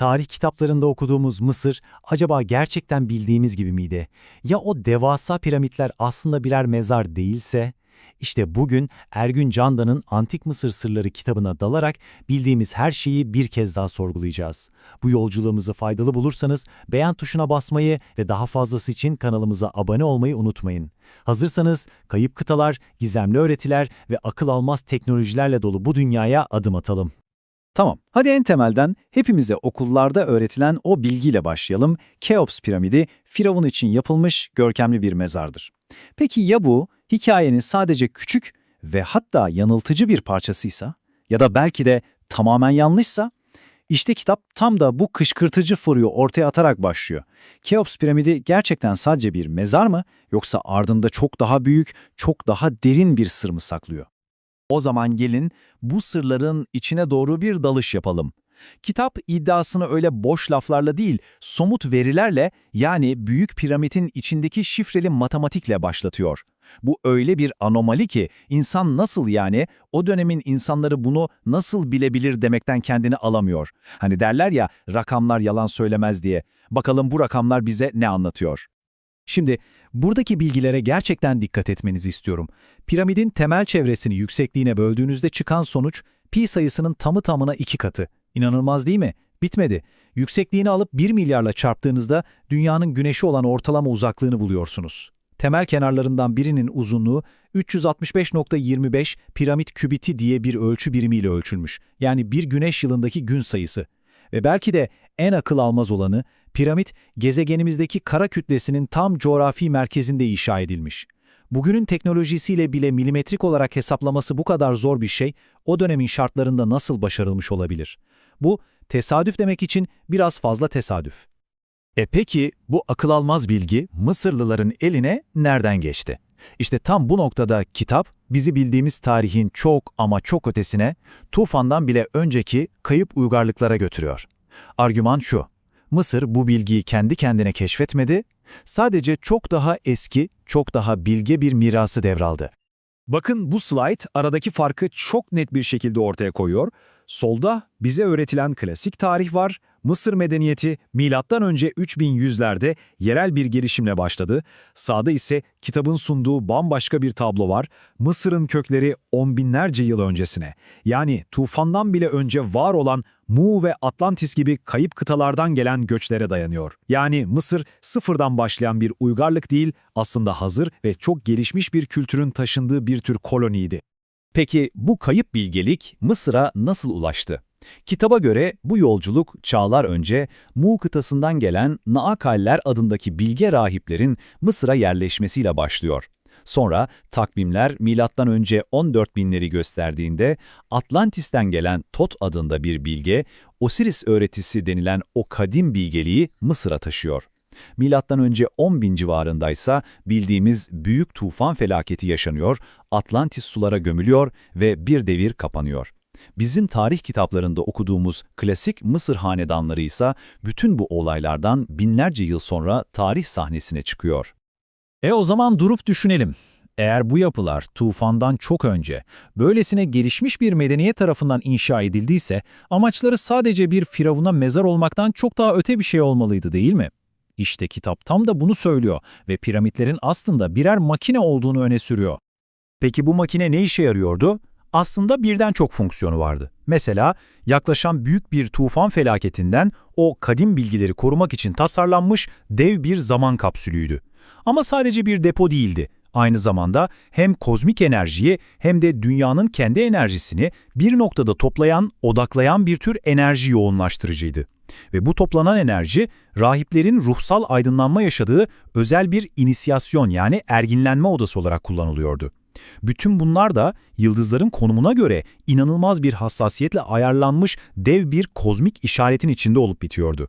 Tarih kitaplarında okuduğumuz Mısır acaba gerçekten bildiğimiz gibi miydi? Ya o devasa piramitler aslında birer mezar değilse? İşte bugün Ergün Candan'ın Antik Mısır Sırları kitabına dalarak bildiğimiz her şeyi bir kez daha sorgulayacağız. Bu yolculuğumuzu faydalı bulursanız beğen tuşuna basmayı ve daha fazlası için kanalımıza abone olmayı unutmayın. Hazırsanız kayıp kıtalar, gizemli öğretiler ve akıl almaz teknolojilerle dolu bu dünyaya adım atalım. Tamam, hadi en temelden hepimize okullarda öğretilen o bilgiyle başlayalım. Keops piramidi, Firavun için yapılmış görkemli bir mezardır. Peki ya bu, hikayenin sadece küçük ve hatta yanıltıcı bir parçasıysa ya da belki de tamamen yanlışsa? İşte kitap tam da bu kışkırtıcı fırıyı ortaya atarak başlıyor. Keops piramidi gerçekten sadece bir mezar mı yoksa ardında çok daha büyük, çok daha derin bir sır mı saklıyor? O zaman gelin bu sırların içine doğru bir dalış yapalım. Kitap iddiasını öyle boş laflarla değil, somut verilerle yani Büyük Piramit'in içindeki şifreli matematikle başlatıyor. Bu öyle bir anomali ki insan nasıl yani o dönemin insanları bunu nasıl bilebilir demekten kendini alamıyor. Hani derler ya rakamlar yalan söylemez diye. Bakalım bu rakamlar bize ne anlatıyor? Şimdi buradaki bilgilere gerçekten dikkat etmenizi istiyorum. Piramidin temel çevresini yüksekliğine böldüğünüzde çıkan sonuç pi sayısının tamı tamına iki katı. İnanılmaz değil mi? Bitmedi. Yüksekliğini alıp 1 milyarla çarptığınızda dünyanın güneşi olan ortalama uzaklığını buluyorsunuz. Temel kenarlarından birinin uzunluğu 365.25 piramit kübiti diye bir ölçü birimiyle ölçülmüş. Yani bir güneş yılındaki gün sayısı. Ve belki de en akıl almaz olanı, piramit gezegenimizdeki kara kütlesinin tam coğrafi merkezinde inşa edilmiş. Bugünün teknolojisiyle bile milimetrik olarak hesaplaması bu kadar zor bir şey, o dönemin şartlarında nasıl başarılmış olabilir? Bu, tesadüf demek için biraz fazla tesadüf. E peki bu akıl almaz bilgi Mısırlıların eline nereden geçti? İşte tam bu noktada kitap bizi bildiğimiz tarihin çok ama çok ötesine, tufandan bile önceki kayıp uygarlıklara götürüyor. Argüman şu, Mısır bu bilgiyi kendi kendine keşfetmedi, sadece çok daha eski, çok daha bilge bir mirası devraldı. Bakın bu slide aradaki farkı çok net bir şekilde ortaya koyuyor. Solda bize öğretilen klasik tarih var. Mısır medeniyeti milattan önce 3100'lerde yerel bir gelişimle başladı. Sağda ise kitabın sunduğu bambaşka bir tablo var. Mısır'ın kökleri on binlerce yıl öncesine. Yani tufandan bile önce var olan Mu ve Atlantis gibi kayıp kıtalardan gelen göçlere dayanıyor. Yani Mısır sıfırdan başlayan bir uygarlık değil, aslında hazır ve çok gelişmiş bir kültürün taşındığı bir tür koloniydi. Peki bu kayıp bilgelik Mısır'a nasıl ulaştı? Kitaba göre bu yolculuk çağlar önce Mu kıtasından gelen Naakaller adındaki bilge rahiplerin Mısır'a yerleşmesiyle başlıyor. Sonra takvimler milattan önce 14 binleri gösterdiğinde Atlantis'ten gelen Tot adında bir bilge, Osiris öğretisi denilen o kadim bilgeliği Mısır'a taşıyor. Milattan önce 10 bin civarındaysa bildiğimiz büyük tufan felaketi yaşanıyor, Atlantis sulara gömülüyor ve bir devir kapanıyor. Bizim tarih kitaplarında okuduğumuz klasik Mısır hanedanları ise bütün bu olaylardan binlerce yıl sonra tarih sahnesine çıkıyor. E o zaman durup düşünelim. Eğer bu yapılar tufandan çok önce böylesine gelişmiş bir medeniyet tarafından inşa edildiyse amaçları sadece bir firavuna mezar olmaktan çok daha öte bir şey olmalıydı değil mi? İşte kitap tam da bunu söylüyor ve piramitlerin aslında birer makine olduğunu öne sürüyor. Peki bu makine ne işe yarıyordu? Aslında birden çok fonksiyonu vardı. Mesela yaklaşan büyük bir tufan felaketinden o kadim bilgileri korumak için tasarlanmış dev bir zaman kapsülüydü. Ama sadece bir depo değildi. Aynı zamanda hem kozmik enerjiyi hem de dünyanın kendi enerjisini bir noktada toplayan, odaklayan bir tür enerji yoğunlaştırıcıydı. Ve bu toplanan enerji, rahiplerin ruhsal aydınlanma yaşadığı özel bir inisiyasyon yani erginlenme odası olarak kullanılıyordu. Bütün bunlar da yıldızların konumuna göre inanılmaz bir hassasiyetle ayarlanmış dev bir kozmik işaretin içinde olup bitiyordu.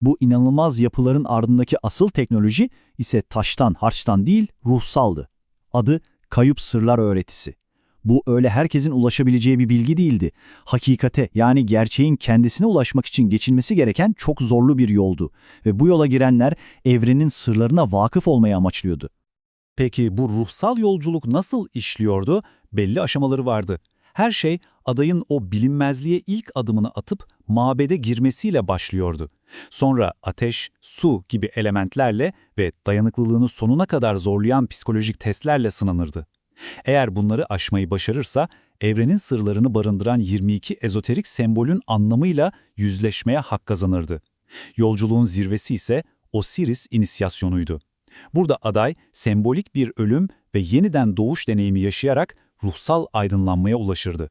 Bu inanılmaz yapıların ardındaki asıl teknoloji ise taştan, harçtan değil, ruhsaldı. Adı Kayıp Sırlar Öğretisi. Bu öyle herkesin ulaşabileceği bir bilgi değildi. Hakikate yani gerçeğin kendisine ulaşmak için geçilmesi gereken çok zorlu bir yoldu ve bu yola girenler evrenin sırlarına vakıf olmayı amaçlıyordu. Peki bu ruhsal yolculuk nasıl işliyordu? Belli aşamaları vardı. Her şey adayın o bilinmezliğe ilk adımını atıp mabede girmesiyle başlıyordu. Sonra ateş, su gibi elementlerle ve dayanıklılığını sonuna kadar zorlayan psikolojik testlerle sınanırdı. Eğer bunları aşmayı başarırsa, evrenin sırlarını barındıran 22 ezoterik sembolün anlamıyla yüzleşmeye hak kazanırdı. Yolculuğun zirvesi ise Osiris inisiyasyonuydu. Burada aday sembolik bir ölüm ve yeniden doğuş deneyimi yaşayarak ruhsal aydınlanmaya ulaşırdı.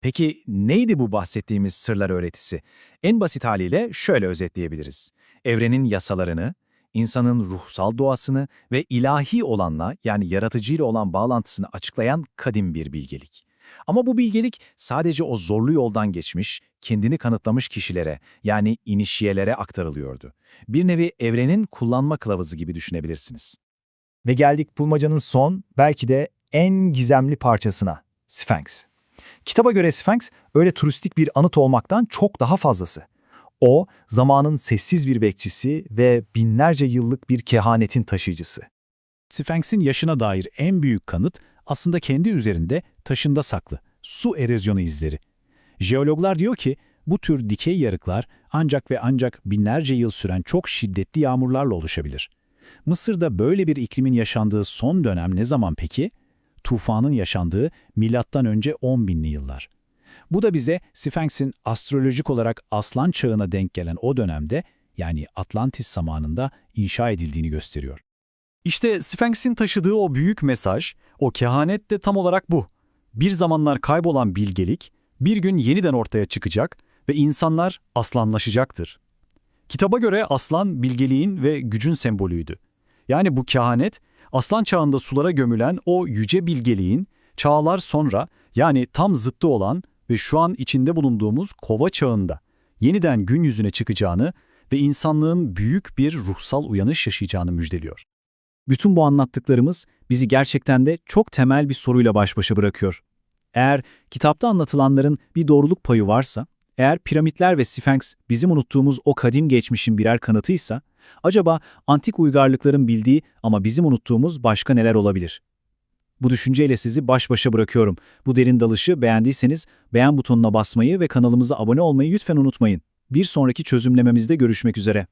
Peki neydi bu bahsettiğimiz sırlar öğretisi? En basit haliyle şöyle özetleyebiliriz. Evrenin yasalarını, insanın ruhsal doğasını ve ilahi olanla yani yaratıcıyla olan bağlantısını açıklayan kadim bir bilgelik. Ama bu bilgelik sadece o zorlu yoldan geçmiş, kendini kanıtlamış kişilere yani inişiyelere aktarılıyordu. Bir nevi evrenin kullanma kılavuzu gibi düşünebilirsiniz. Ve geldik bulmacanın son, belki de en gizemli parçasına, Sphinx. Kitaba göre Sphinx öyle turistik bir anıt olmaktan çok daha fazlası. O, zamanın sessiz bir bekçisi ve binlerce yıllık bir kehanetin taşıyıcısı. Sphinx'in yaşına dair en büyük kanıt aslında kendi üzerinde taşında saklı, su erozyonu izleri. Jeologlar diyor ki bu tür dikey yarıklar ancak ve ancak binlerce yıl süren çok şiddetli yağmurlarla oluşabilir. Mısır'da böyle bir iklimin yaşandığı son dönem ne zaman peki? Tufanın yaşandığı milattan önce 10 binli yıllar. Bu da bize Sphinx'in astrolojik olarak aslan çağına denk gelen o dönemde yani Atlantis zamanında inşa edildiğini gösteriyor. İşte Sphinx'in taşıdığı o büyük mesaj, o kehanet de tam olarak bu. Bir zamanlar kaybolan bilgelik, bir gün yeniden ortaya çıkacak ve insanlar aslanlaşacaktır. Kitaba göre aslan bilgeliğin ve gücün sembolüydü. Yani bu kehanet, aslan çağında sulara gömülen o yüce bilgeliğin, çağlar sonra yani tam zıttı olan ve şu an içinde bulunduğumuz kova çağında yeniden gün yüzüne çıkacağını ve insanlığın büyük bir ruhsal uyanış yaşayacağını müjdeliyor. Bütün bu anlattıklarımız bizi gerçekten de çok temel bir soruyla baş başa bırakıyor. Eğer kitapta anlatılanların bir doğruluk payı varsa, eğer piramitler ve Sphinx bizim unuttuğumuz o kadim geçmişin birer kanıtıysa, acaba antik uygarlıkların bildiği ama bizim unuttuğumuz başka neler olabilir? Bu düşünceyle sizi baş başa bırakıyorum. Bu derin dalışı beğendiyseniz beğen butonuna basmayı ve kanalımıza abone olmayı lütfen unutmayın. Bir sonraki çözümlememizde görüşmek üzere.